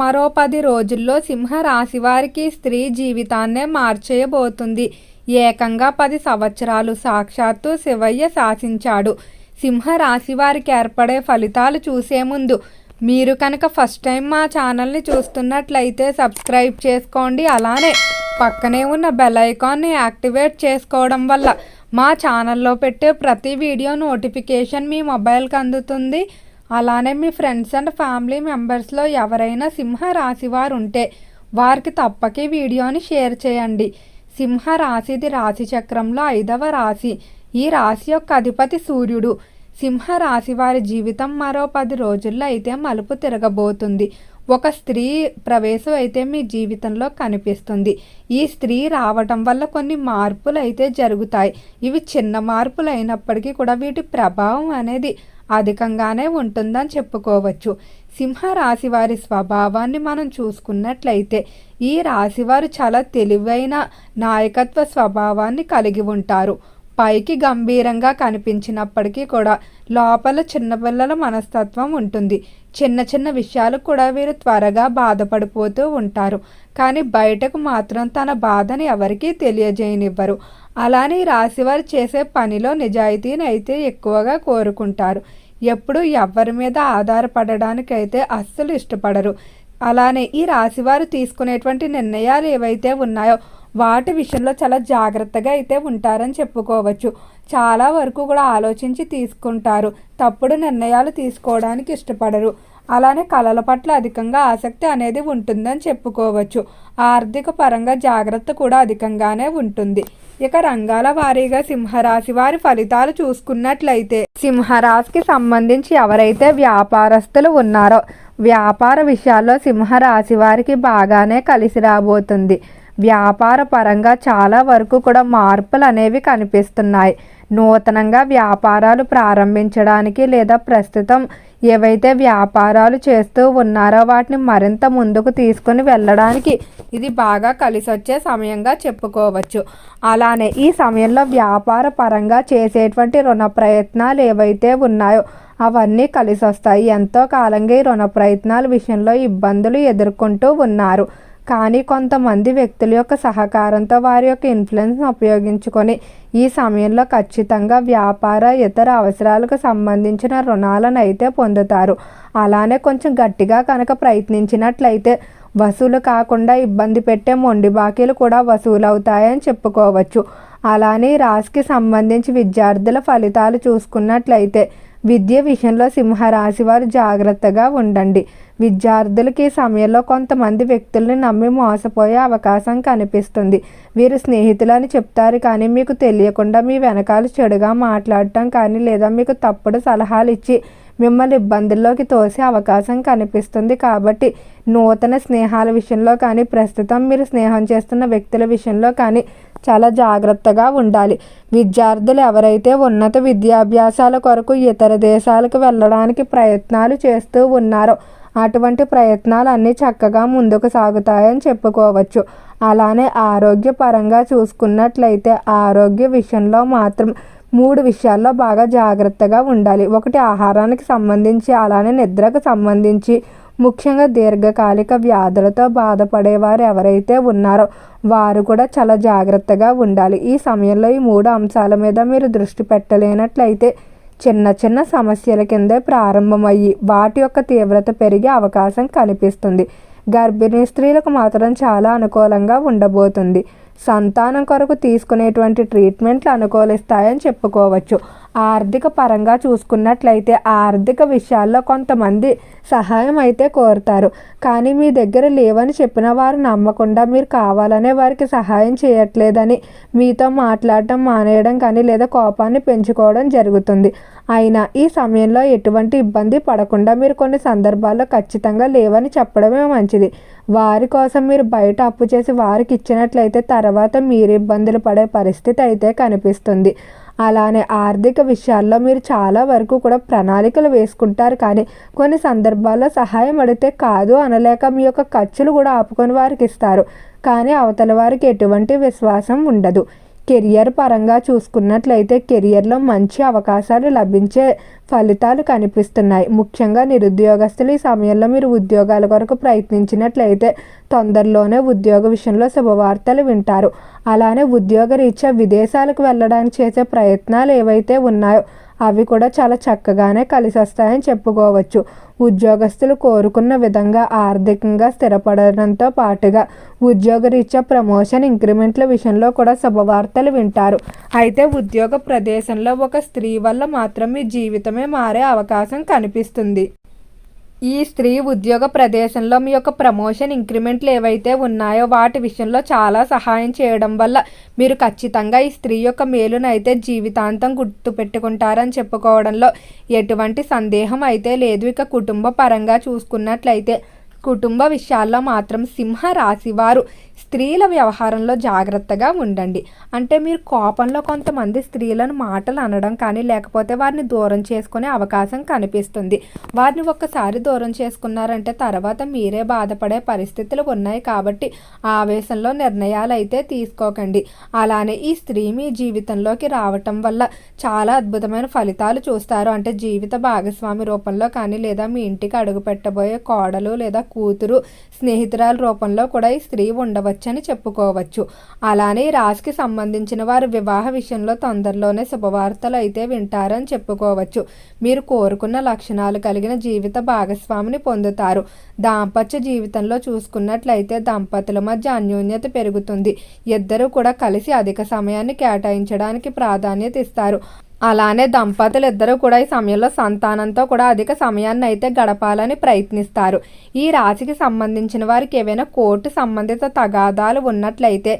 మరో పది రోజుల్లో సింహరాశి వారికి స్త్రీ జీవితాన్నే మార్చేయబోతుంది. ఏకంగా పది సంవత్సరాలు సాక్షాత్తు శివయ్య శాసించాడు. సింహరాశి వారికి ఏర్పడే ఫలితాలు చూసే ముందు మీరు కనుక ఫస్ట్ టైం మా ఛానల్ని చూస్తున్నట్లయితే సబ్స్క్రైబ్ చేసుకోండి. అలానే పక్కనే ఉన్న బెల్ ఐకాన్ని యాక్టివేట్ చేసుకోవడం వల్ల మా ఛానల్లో పెట్టే ప్రతి వీడియో నోటిఫికేషన్ మీ మొబైల్కి అందుతుంది. అలానే మీ ఫ్రెండ్స్ అండ్ ఫ్యామిలీ మెంబర్స్లో ఎవరైనా సింహ రాశి వారు ఉంటే వారికి తప్పక ఈ వీడియోని షేర్ చేయండి. సింహ రాశిది రాశి చక్రంలో ఐదవ రాశి. ఈ రాశి యొక్క అధిపతి సూర్యుడు. సింహ రాశి వారి జీవితం మరో పది రోజుల్లో అయితే మలుపు తిరగబోతుంది. ఒక స్త్రీ ప్రవేశం అయితే మీ జీవితంలో కనిపిస్తుంది. ఈ స్త్రీ రావటం వల్ల కొన్ని మార్పులు అయితే జరుగుతాయి. ఇవి చిన్న మార్పులు అయినప్పటికీ కూడా వీటి ప్రభావం అనేది అధికంగానే ఉంటుందని చెప్పుకోవచ్చు. సింహ రాశి వారి స్వభావాన్ని మనం చూసుకున్నట్లయితే ఈ రాశివారు చాలా తెలివైన నాయకత్వ స్వభావాన్ని కలిగి ఉంటారు. పైకి గంభీరంగా కనిపించినప్పటికీ కూడా లోపల చిన్నపిల్లల మనస్తత్వం ఉంటుంది. చిన్న చిన్న విషయాలు కూడా వీరు త్వరగా బాధపడిపోతూ ఉంటారు. కానీ బయటకు మాత్రం తన బాధని ఎవరికీ తెలియజేయనివ్వరు. అలానే రాశివారు చేసే పనిలో నిజాయితీని అయితే ఎక్కువగా కోరుకుంటారు. ఎప్పుడు ఎవరి మీద ఆధారపడడానికైతే అస్సలు ఇష్టపడరు. అలానే ఈ రాశివారు తీసుకునేటువంటి నిర్ణయాలు ఏవైతే ఉన్నాయో వాటి విషయంలో చాలా జాగ్రత్తగా అయితే ఉంటారని చెప్పుకోవచ్చు. చాలా వరకు కూడా ఆలోచించి తీసుకుంటారు. తప్పుడు నిర్ణయాలు తీసుకోవడానికి ఇష్టపడరు. అలానే కళల పట్ల అధికంగా ఆసక్తి అనేది ఉంటుందని చెప్పుకోవచ్చు. ఆర్థిక పరంగా జాగ్రత్త కూడా అధికంగానే ఉంటుంది. ఇక రంగాల వారీగా సింహరాశి వారి ఫలితాలు చూసుకున్నట్లయితే సింహరాశికి సంబంధించి ఎవరైతే వ్యాపారస్తులు ఉన్నారో వ్యాపార విషయాల్లో సింహరాశి వారికి బాగానే కలిసి రాబోతుంది. వ్యాపార పరంగా చాలా వరకు కూడా మార్పులు అనేవి కనిపిస్తున్నాయి. నూతనంగా వ్యాపారాలు ప్రారంభించడానికి లేదా ప్రస్తుతం ఏవైతే వ్యాపారాలు చేస్తూ ఉన్నారో వాటిని మరింత ముందుకు తీసుకుని వెళ్ళడానికి ఇది బాగా కలిసి వచ్చే సమయంగా చెప్పుకోవచ్చు. అలానే ఈ సమయంలో వ్యాపార పరంగా చేసేటువంటి రుణ ప్రయత్నాలు ఏవైతే ఉన్నాయో అవన్నీ కలిసి వస్తాయి ఎంతో కాలంగా ఈ రుణ ప్రయత్నాల విషయంలో ఇబ్బందులు ఎదుర్కొంటూ ఉన్నారు. కానీ కొంతమంది వ్యక్తుల యొక్క సహకారంతో వారి యొక్క ఇన్ఫ్లుయెన్స్ను ఉపయోగించుకొని ఈ సమయంలో ఖచ్చితంగా వ్యాపార ఇతర అవసరాలకు సంబంధించిన రుణాలను అయితే పొందుతారు. అలానే కొంచెం గట్టిగా కనుక ప్రయత్నించినట్లయితే వసూలు కాకుండా ఇబ్బంది పెట్టే మొండి బాకీలు కూడా వసూలవుతాయని చెప్పుకోవచ్చు. అలానే రాశికి సంబంధించి విద్యార్థుల ఫలితాలు చూసుకున్నట్లయితే విద్య విషయంలో సింహరాశి వారు జాగ్రత్తగా ఉండండి. విద్యార్థులకి ఈ సమయంలో కొంతమంది వ్యక్తుల్ని నమ్మి మోసపోయే అవకాశం కనిపిస్తుంది. వీరు స్నేహితులని చెప్తారు కానీ మీకు తెలియకుండా మీ వెనకాల చెడుగా మాట్లాడటం కానీ లేదా మీకు తప్పుడు సలహాలు ఇచ్చి మిమ్మల్ని ఇబ్బందుల్లోకి తోసే అవకాశం కనిపిస్తుంది కాబట్టి నూతన స్నేహాల విషయంలో కానీ ప్రస్తుతం మీరు స్నేహం చేస్తున్న వ్యక్తుల విషయంలో కానీ చాలా జాగ్రత్తగా ఉండాలి. విద్యార్థులు ఎవరైతే ఉన్నత విద్యాభ్యాసాల కొరకు ఇతర దేశాలకు వెళ్ళడానికి ప్రయత్నాలు చేస్తూ ఉన్నారో అటువంటి ప్రయత్నాలు అన్నీ చక్కగా ముందుకు సాగుతాయని చెప్పుకోవచ్చు. అలానే ఆరోగ్యపరంగా చూసుకున్నట్లయితే ఆరోగ్య విషయంలో మాత్రం మూడు విషయాల్లో బాగా జాగ్రత్తగా ఉండాలి. ఒకటి ఆహారానికి సంబంధించి అలానే నిద్రకు సంబంధించి. ముఖ్యంగా దీర్ఘకాలిక వ్యాధులతో బాధపడేవారు ఎవరైతే ఉన్నారో వారు కూడా చాలా జాగ్రత్తగా ఉండాలి. ఈ సమయంలో ఈ మూడు అంశాల మీద మీరు దృష్టి పెట్టలేనట్లయితే చిన్న చిన్న సమస్యల కిందే ప్రారంభమయ్యి వాటి యొక్క తీవ్రత పెరిగే అవకాశం కనిపిస్తుంది. గర్భిణీ స్త్రీలకు మాత్రం చాలా అనుకూలంగా ఉండబోతుంది. సంతానం కొరకు తీసుకునేటువంటి ట్రీట్మెంట్లు అనుకూలిస్తాయని చెప్పుకోవచ్చు. ఆర్థిక పరంగా చూసుకున్నట్లయితే ఆర్థిక విషయాల్లో కొంతమంది సహాయం అయితే కోరుతారు. కానీ మీ దగ్గర లేవని చెప్పిన వారు నమ్మకుండా మీరు కావాలనే వారికి సహాయం చేయట్లేదని మీతో మాట్లాడటం మానేయడం కానీ లేదా కోపాన్ని పెంచుకోవడం జరుగుతుంది. అయినా ఈ సమయంలో ఎటువంటి ఇబ్బంది పడకుండా మీరు కొన్ని సందర్భాల్లో ఖచ్చితంగా లేవని చెప్పడమే మంచిది. వారి కోసం మీరు బయట అప్పు చేసి వారికి ఇచ్చినట్లయితే తర్వాత మీరు ఇబ్బందులు పడే పరిస్థితి అయితే కనిపిస్తుంది. అలానే ఆర్థిక విషయాల్లో మీరు చాలా వరకు కూడా ప్రణాళికలు వేసుకుంటారు. కానీ కొన్ని సందర్భాల్లో సహాయం అడిగితే కాదు అనలేక మీ యొక్క ఖర్చులు కూడా ఆపుకొని వారికి ఇస్తారు. కానీ అవతల వారికి ఎటువంటి విశ్వాసం ఉండదు. కెరియర్ పరంగా చూసుకున్నట్లయితే కెరియర్లో మంచి అవకాశాలు లభించే ఫలితాలు కనిపిస్తున్నాయి. ముఖ్యంగా నిరుద్యోగస్తులు ఈ సమయంలో మీరు ఉద్యోగాల కొరకు ప్రయత్నించినట్లయితే తొందరలోనే ఉద్యోగ విషయంలో శుభవార్తలు వింటారు. అలానే ఉద్యోగ రీత్యా విదేశాలకు వెళ్ళడానికి చేసే ప్రయత్నాలు ఏవైతే ఉన్నాయో అవి కూడా చాలా చక్కగానే కలిసొస్తాయని చెప్పుకోవచ్చు. ఉద్యోగస్తులు కోరుకున్న విధంగా ఆర్థికంగా స్థిరపడడంతో పాటుగా ఉద్యోగరీత్యా ప్రమోషన్ ఇంక్రిమెంట్ల విషయంలో కూడా శుభవార్తలు వింటారు. అయితే ఉద్యోగ ప్రదేశంలో ఒక స్త్రీ వల్ల మాత్రమే జీవితమే మారే అవకాశం కనిపిస్తుంది. ఈ స్త్రీ ఉద్యోగ ప్రదేశంలో మీ యొక్క ప్రమోషన్ ఇంక్రిమెంట్లు ఏవైతే ఉన్నాయో వాటి విషయంలో చాలా సహాయం చేయడం వల్ల మీరు ఖచ్చితంగా ఈ స్త్రీ యొక్క మేలునైతే జీవితాంతం గుర్తుపెట్టుకుంటారని చెప్పుకోవడంలో ఎటువంటి సందేహం అయితే లేదు. ఇక కుటుంబ పరంగా చూసుకున్నట్లయితే కుటుంబ విషయాల్లో మాత్రం సింహ రాశి వారు స్త్రీల వ్యవహారంలో జాగ్రత్తగా ఉండండి. అంటే మీరు కోపంలో కొంతమంది స్త్రీలను మాటలు అనడం కానీ లేకపోతే వారిని దూరం చేసుకునే అవకాశం కనిపిస్తుంది. వారిని ఒక్కసారి దూరం చేసుకున్నారంటే తర్వాత మీరే బాధపడే పరిస్థితులు ఉన్నాయి కాబట్టి ఆవేశంలో నిర్ణయాలు అయితే తీసుకోకండి. అలానే ఈ స్త్రీ మీ జీవితంలోకి రావటం వల్ల చాలా అద్భుతమైన ఫలితాలు చూస్తారు. అంటే జీవిత భాగస్వామి రూపంలో కానీ లేదా మీ ఇంటికి అడుగు పెట్టబోయే కోడలు లేదా కూతురు స్నేహితురాల రూపంలో కూడా ఈ స్త్రీ ఉండవచ్చు. ఉండవచ్చని చెప్పుకోవచ్చు. అలానే రాశికి సంబంధించిన వారు వివాహ విషయంలో తొందరలోనే శుభవార్తలు అయితే వింటారని చెప్పుకోవచ్చు. మీరు కోరుకున్న లక్షణాలు కలిగిన జీవిత భాగస్వామిని పొందుతారు. దాంపత్య జీవితంలో చూసుకున్నట్లయితే దంపతుల మధ్య అన్యోన్యత పెరుగుతుంది. ఇద్దరు కూడా కలిసి అధిక సమయాన్ని కేటాయించడానికి ప్రాధాన్యత ఇస్తారు. అలానే దంపతులు ఇద్దరు కూడా ఈ సమయంలో సంతానంతో కూడా అధిక సమయాన్ని అయితే గడపాలని ప్రయత్నిస్తారు. ఈ రాశికి సంబంధించిన వారికి ఏవైనా కోర్టు సంబంధిత తగాదాలు ఉన్నట్లయితే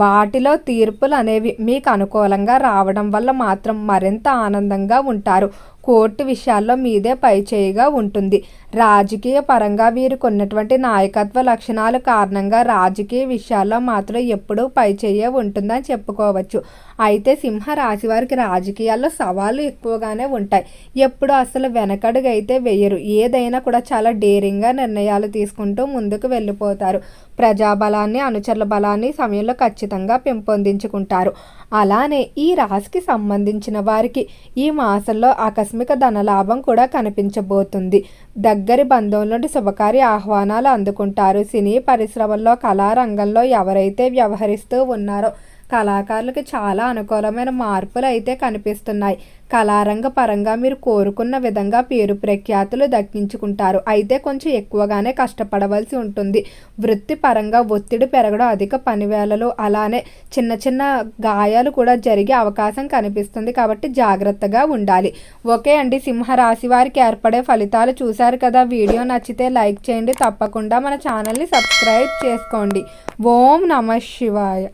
వాటిలో తీర్పులు అనేవి మీకు అనుకూలంగా రావడం వల్ల మాత్రం మరింత ఆనందంగా ఉంటారు. కోర్టు విషయాల్లో మీదే పైచేయిగా ఉంటుంది. రాజకీయ పరంగా వీరికి ఉన్నటువంటి నాయకత్వ లక్షణాలు కారణంగా రాజకీయ విషయాల్లో మాత్రం ఎప్పుడూ పైచేయే ఉంటుందని చెప్పుకోవచ్చు. అయితే సింహ రాశి వారికి రాజకీయాల్లో సవాళ్ళు ఎక్కువగానే ఉంటాయి. ఎప్పుడు అసలు వెనకడుగైతే వేయరు. ఏదైనా కూడా చాలా డేరింగ్గా నిర్ణయాలు తీసుకుంటూ ముందుకు వెళ్ళిపోతారు. ప్రజాబలాన్ని అనుచరుల బలాన్ని సమయంలో ఖచ్చితంగా పెంపొందించుకుంటారు. అలానే ఈ రాశికి సంబంధించిన వారికి ఈ మాసంలో ఆకస్మిక ధనలాభం కూడా కనిపించబోతుంది. దగ్గరి బంధువుల నుండి శుభకార్య ఆహ్వానాలు అందుకుంటారు. సినీ పరిశ్రమల్లో కళారంగంలో ఎవరైతే వ్యవహరిస్తూ ఉన్నారో కళాకారులకు చాలా అనుకూలమైన మార్పులు అయితే కనిపిస్తున్నాయి. కళారంగ పరంగా మీరు కోరుకున్న విధంగా పేరు ప్రఖ్యాతులు దక్కించుకుంటారు. అయితే కొంచెం ఎక్కువగానే కష్టపడవలసి ఉంటుంది. వృత్తి పరంగా ఒత్తిడి పెరగడం అధిక పనివేళలు అలానే చిన్న చిన్న గాయాలు కూడా జరిగే అవకాశం కనిపిస్తుంది కాబట్టి జాగ్రత్తగా ఉండాలి. ఓకే అండి సింహరాశి వారికి ఏర్పడే ఫలితాలు చూశారు కదా. వీడియో నచ్చితే లైక్ చేయండి. తప్పకుండా మన ఛానల్ని సబ్స్క్రైబ్ చేసుకోండి. ఓం నమ శివాయ.